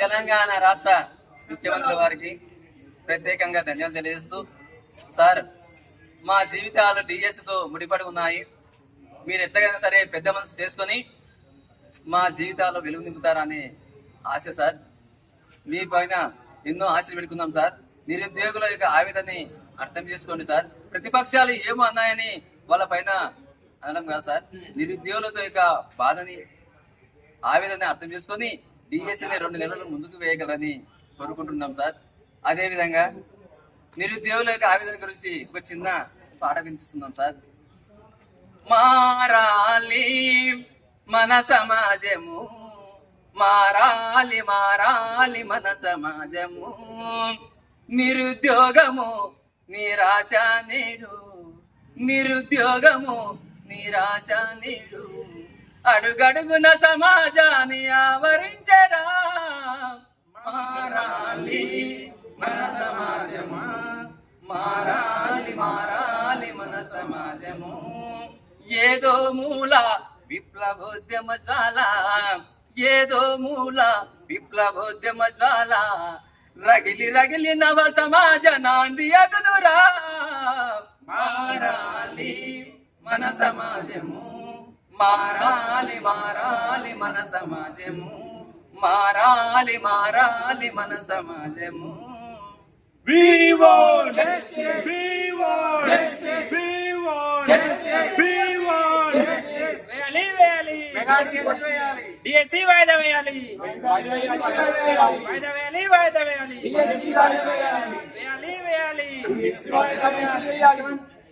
తెలంగాణ రాష్ట్ర ముఖ్యమంత్రి వారికి ప్రత్యేకంగా ధన్యవాదాలు తెలియజేస్తూ సార్ మా జీవితాలు డిఎస్తో ముడిపడి ఉన్నాయి. మీరు ఎట్లాగైనా సరే పెద్ద మనసు చేసుకొని మా జీవితాల్లో వెలుగు నింపుతారని ఆశ సార్. మీ పైన ఎన్నో ఆశలు పెట్టుకుందాం సార్. నిరుద్యోగుల యొక్క ఆవేదనని అర్థం చేసుకోండి సార్. ప్రతిపక్షాలు ఏమో అన్నాయని వాళ్ళ పైన అనడం కాదు సార్. నిరుద్యోగులతో యొక్క బాధని ఆవేదన అర్థం చేసుకొని డిఎస్సీని రెండు నెలలు ముందుకు వేయగలరని కోరుకుంటున్నాం సార్. అదేవిధంగా నిరుద్యోగుల యొక్క ఆవేదన గురించి ఒక చిన్న పాట వినిపిస్తున్నాం సార్. మారాలి మన సమాజము మారాలి మారాలి మన సమాజము. నిరుద్యోగము నిరాశ నేడు నిరుద్యోగము నిరాశ నేడు. అడుగడుగున సమాజాన్ని ఆవరించరా? మారాలి మన సమాజమా? మారాలి మారాలి మన సమాజము. ఏదో మూల విప్లవోద్యమ జ్వాల ఏదో మూల విప్లవోద్యమ జ్వాల. రగిలి రగిలి నవ సమాజ నాంది అగుదురా. మారాలి మన సమాజము. మారాలి మారాలి మన సమాజము. మారాలి మారాలి మన సమాజము. డిఎస్సి వాయిదా వేయాలి. వాయిదా వేయాలి వాయిదా వేయాలి. వేయాలి వేయాలి.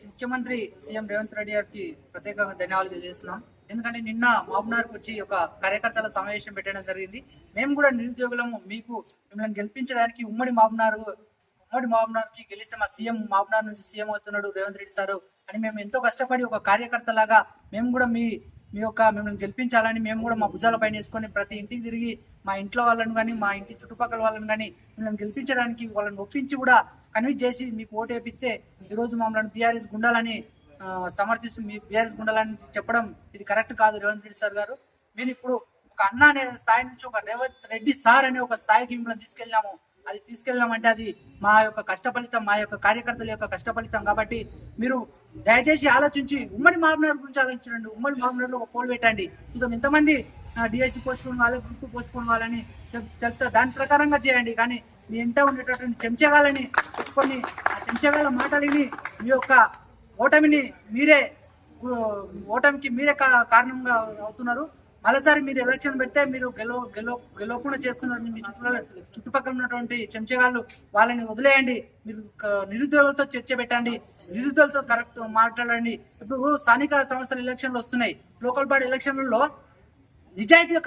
ముఖ్యమంత్రి సీఎం రేవంత్ రెడ్డి గారికి ప్రత్యేకంగా ధన్యవాదాలు తెలియజేస్తున్నాం. ఎందుకంటే నిన్న మహబూబ్నగర్కి వచ్చి ఒక కార్యకర్తల సమావేశం పెట్టడం జరిగింది. మేము కూడా నిరుద్యోగులము మీకు మిమ్మల్ని గెలిపించడానికి ఉమ్మడి మహబూబ్నగర్ ఉమ్మడి మహబూబ్నగర్కి గెలిస్తే మా సీఎం మహబూబ్నగర్ నుంచి సీఎం అవుతున్నాడు రేవంత్ రెడ్డి సారు అని మేము ఎంతో కష్టపడి ఒక కార్యకర్తలాగా మేము కూడా మీ మీ యొక్క మిమ్మల్ని గెలిపించాలని మేము కూడా మా భుజాల పైన వేసుకొని ప్రతి ఇంటికి తిరిగి మా ఇంట్లో వాళ్ళని కానీ మా ఇంటి చుట్టుపక్కల వాళ్ళని కానీ మిమ్మల్ని గెలిపించడానికి వాళ్ళని ఒప్పించి కూడా కన్విన్స్ చేసి మీకు ఓటు వేపిస్తే ఈరోజు మమ్మల్ని బీఆర్ఎస్ గుండాలని సమర్థిస్తూ మీ బీఆర్ఎస్ గుండాలని చెప్పడం ఇది కరెక్ట్ కాదు రేవంత్ రెడ్డి సార్ గారు. మీరు ఇప్పుడు ఒక అన్న అనే స్థాయి నుంచి ఒక రేవంత్ రెడ్డి సార్ అనే ఒక స్థాయికి మిమ్మల్ని తీసుకెళ్ళాము అది తీసుకెళ్ళామంటే అది మా యొక్క కష్టఫలితం మా యొక్క కార్యకర్తల యొక్క కష్టఫలితం కాబట్టి మీరు దయచేసి ఆలోచించి ఉమ్మడి మామూలు గురించి ఆలోచించండి. ఉమ్మడి మామూలు ఒక పోల్ పెట్టండి. చూద్దాం ఎంతమంది డిఎస్సి పోస్ట్ కావాలి గ్రూప్ పోస్ట్ కావాలని చెప్తా. దాని ప్రకారంగా చేయండి. కానీ మీ ఇంట ఉండేటటువంటి చెంచగాలని కొన్ని ఆ చెంచగాల మాటలని మీ యొక్క ఓటమిని మీరే ఓటమికి మీరే కా- కారణంగా అవుతున్నారు. మరోసారి మీరు ఎలక్షన్ పెడితే మీరు గెలవ గెలవ గెలవకుండా చేస్తున్నారు. మీ చుట్టూ చుట్టుపక్కల ఉన్నటువంటి చెంచగాళ్ళు వాళ్ళని వదిలేయండి. మీరు నిరుద్యోగులతో చర్చ పెట్టండి. నిరుద్యోగులతో కరెక్ట్ మాట్లాడండి. ఇప్పుడు స్థానిక సంస్థల ఎలక్షన్లు వస్తున్నాయి. లోకల్ బాడీ ఎలక్షన్లలో నిజాయితీగా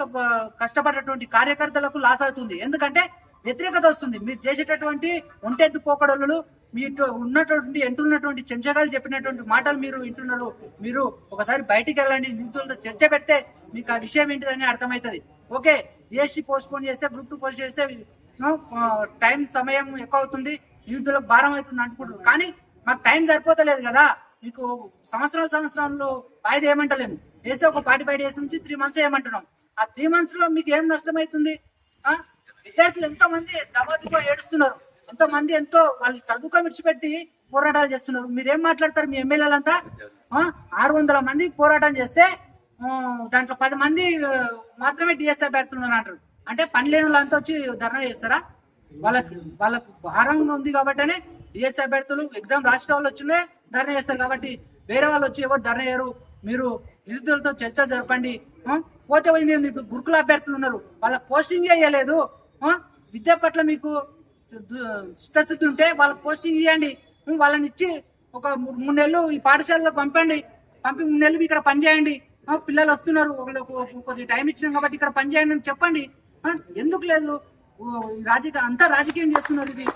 కష్టపడేటువంటి కార్యకర్తలకు లాస్ అవుతుంది. ఎందుకంటే వ్యతిరేకత వస్తుంది. మీరు చేసేటటువంటి ఒంటెద్దు పోకడలు మీరు ఉన్నటువంటి ఎంటున్నటువంటి చెంచగాలు చెప్పినటువంటి మాటలు మీరు వింటున్నారు. మీరు ఒకసారి బయటికి వెళ్ళండి నిధులతో చర్చ పెడితే మీకు ఆ విషయం ఏంటిదని అర్థమవుతుంది. ఓకే డిఎస్సి పోస్ట్ పోన్ చేస్తే గ్రూప్ టూ పోస్ట్ చేస్తే టైం సమయం ఎక్కువ అవుతుంది నిధులకు భారం అవుతుంది అనుకుంటారు కానీ మాకు టైం సరిపోతలేదు కదా. మీకు సంవత్సరాల సంవత్సరాలు వాయిదా ఏమంటలేము. వేస్తే ఒక ఫార్టీ ఫైవ్ డేస్ నుంచి త్రీ మంత్స్ ఏమంటున్నాం. ఆ త్రీ మంత్స్లో మీకు ఏం నష్టం అవుతుంది విద్యార్థులు ఎంతో మంది దబాదుబా ఏడుస్తున్నారు. ఎంతో మంది ఎంతో వాళ్ళు చదువుకో విడిచిపెట్టి పోరాటాలు చేస్తున్నారు. మీరేం మాట్లాడతారు? మీ ఎమ్మెల్యేలంతా ఆరు వందల మంది పోరాటం చేస్తే దాంట్లో పది మంది మాత్రమే డిఎస్ఐ పెడుతున్నారు అంటారు. అంటే పని లేని వాళ్ళంతా వచ్చి ధర్నా చేస్తారా? వాళ్ళకి వాళ్ళకు భారంగా ఉంది కాబట్టినే డిఎస్ అభ్యర్థులు ఎగ్జామ్ రాసిన వాళ్ళు వచ్చినే ధర్నా చేస్తారు కాబట్టి వేరే వాళ్ళు వచ్చి ఎవరు ధర్నా చేయరు. మీరు నిరుద్యోగులతో చర్చ జరపండి. పోతే పోయింది. ఇప్పుడు గురుకుల అభ్యర్థులు ఉన్నారు. వాళ్ళ పోస్టింగ్ వేయలేదు విద్య పట్ల మీకు చిత్తశుద్ధి ఉంటే వాళ్ళకి పోస్టింగ్ ఇవ్వండి వాళ్ళని ఇచ్చి ఒక మూడు మూడు నెలలు ఈ పాఠశాలలో పంపండి. పంపి మూడు నెలలు ఇక్కడ పని చేయండి. పిల్లలు వస్తున్నారు. ఒకళ్ళకు కొద్దిగా టైం ఇచ్చినాం కాబట్టి ఇక్కడ పనిచేయండి అని చెప్పండి. ఎందుకు లేదు? రాజకీయ అంతా రాజకీయం చేస్తున్నారు ఇది.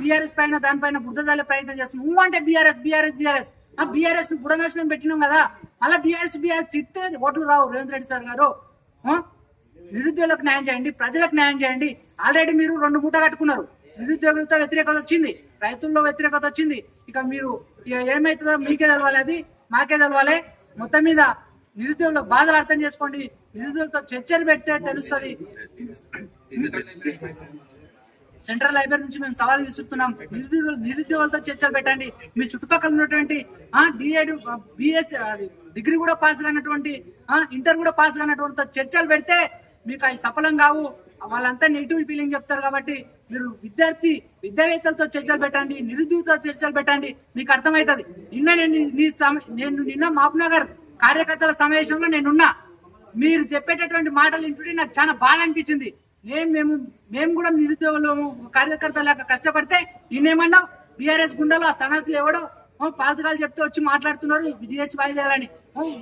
బీఆర్ఎస్ పైన దానిపైన బుద్ధజాలే ప్రయత్నం చేస్తున్నాం నువ్వు అంటే బీఆర్ఎస్ బీఆర్ఎస్ బీఆర్ఎస్. ఆ బీఆర్ఎస్ బుడనాశనం పెట్టినాం కదా. మళ్ళీ బీఆర్ఎస్ బీఆర్ఎస్ తిట్టే ఓట్లు రావు. రేవంత్ రెడ్డి సార్ గారు. నిరుద్యోగులకు న్యాయం చేయండి. ప్రజలకు న్యాయం చేయండి. ఆల్రెడీ మీరు రెండు మూట కట్టుకున్నారు. నిరుద్యోగులతో వ్యతిరేకత వచ్చింది. రైతుల్లో వ్యతిరేకత వచ్చింది. ఇక మీరు ఇక ఏమవుతుందో మీకే తెలవాలి అది మాకే తెలవాలి. మొత్తం మీద నిరుద్యోగుల బాధలు అర్థం చేసుకోండి. నిరుద్యోగులతో చర్చలు పెడితే తెలుస్తుంది. సెంట్రల్ లైబ్రరీ నుంచి మేము సవాల్ విసురుతున్నాం. నిరుద్యోగులు నిరుద్యోగులతో చర్చలు పెట్టండి. మీ చుట్టుపక్కల ఉన్నటువంటి ఆ డిఎడ్ బిఎస్ అది డిగ్రీ కూడా పాస్ కానటువంటి ఆ ఇంటర్ కూడా పాస్ కానటువంటి చర్చలు పెడితే మీకు అవి సఫలం కావు. వాళ్ళంతా నెగిటివ్ ఫీలింగ్ చెప్తారు కాబట్టి మీరు విద్యార్థి విద్యావేత్తలతో చర్చలు పెట్టండి నిరుద్యోగితో చర్చలు పెట్టండి. మీకు అర్థమవుతుంది. నిన్న నేను నీ సమ- నేను నిన్న మహబూబ్నగర్ కార్యకర్తల సమావేశంలో నేనున్నా. మీరు చెప్పేటటువంటి మాటలు వింటుంటే నాకు చాలా బాధ అనిపించింది. నేను మేము మేము కూడా నిరుద్యోగులు కార్యకర్తలాగా కష్టపడితే నిన్నేమన్నావు? బీఆర్ఎస్ గుండెలో ఆ సనస్సులు ఎవడో? పాతకాలు చెప్తే వచ్చి మాట్లాడుతున్నారు విదేశీ వాయిదాలని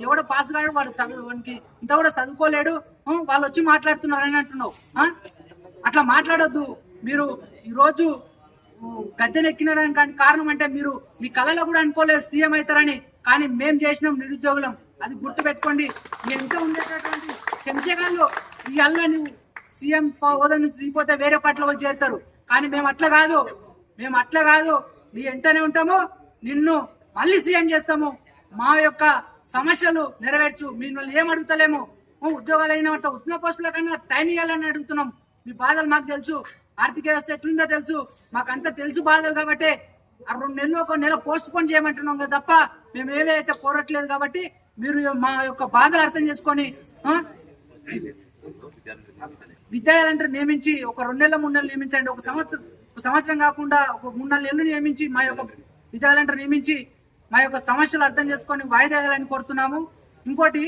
ఎవడో పాస్ కాడు వాడు చదువు వానికి ఇంత కూడా చదువుకోలేడు. వాళ్ళు వచ్చి మాట్లాడుతున్నారు అని అంటున్నావు. అట్లా మాట్లాడొద్దు. మీరు ఈరోజు గద్దెనెక్కినడానికి కానీ కారణం అంటే మీరు మీ కళలో కూడా అనుకోలేదు సీఎం అవుతారని. కానీ మేం చేసినాం నిరుద్యోగులం. అది గుర్తు పెట్టుకోండి మీ ఎంత ఉండేటటువంటి చెంచగాళ్ళు ఈ అల్ల నువ్వు సీఎం హోదా నుంచి దిగిపోతే వేరే పట్ల వచ్చి చేరుతారు. కానీ మేము అట్లా కాదు. మేము అట్లా కాదు. నీ వెంటనే ఉంటాము నిన్ను మళ్ళీ సీఎం చేస్తాము. మా యొక్క సమస్యలు నెరవేర్చు. మిమ్మల్ని ఏం అడుగుతలేము. ఉద్యోగాలు అయిన వాటితో పోస్టుల కన్నా టైం ఇవ్వాలని అడుగుతున్నాం. మీ బాధలు మాకు తెలుసు. ఆర్థిక వ్యవస్థ ఎట్లుందో తెలుసు. మాకు అంతా తెలుసు బాధలు కాబట్టి ఆ రెండు నెలలు ఒక నెల పోస్ట్ పోన్ చేయమంటున్నాం కదా తప్ప మేము ఏవైతే కోరట్లేదు కాబట్టి మీరు మా యొక్క బాధలు అర్థం చేసుకొని ఆ, నియమించి ఒక రెండు నెలల మూడు నెలలు నియమించండి. ఒక సంవత్సరం ఒక సంవత్సరం కాకుండా ఒక మూడు నాలుగు నెలలు నియమించి మా యొక్క విద్యాలంటే నియమించి మా యొక్క సమస్యలు అర్థం చేసుకొని వాయిదా వేయాలని కోరుతున్నాము. ఇంకోటి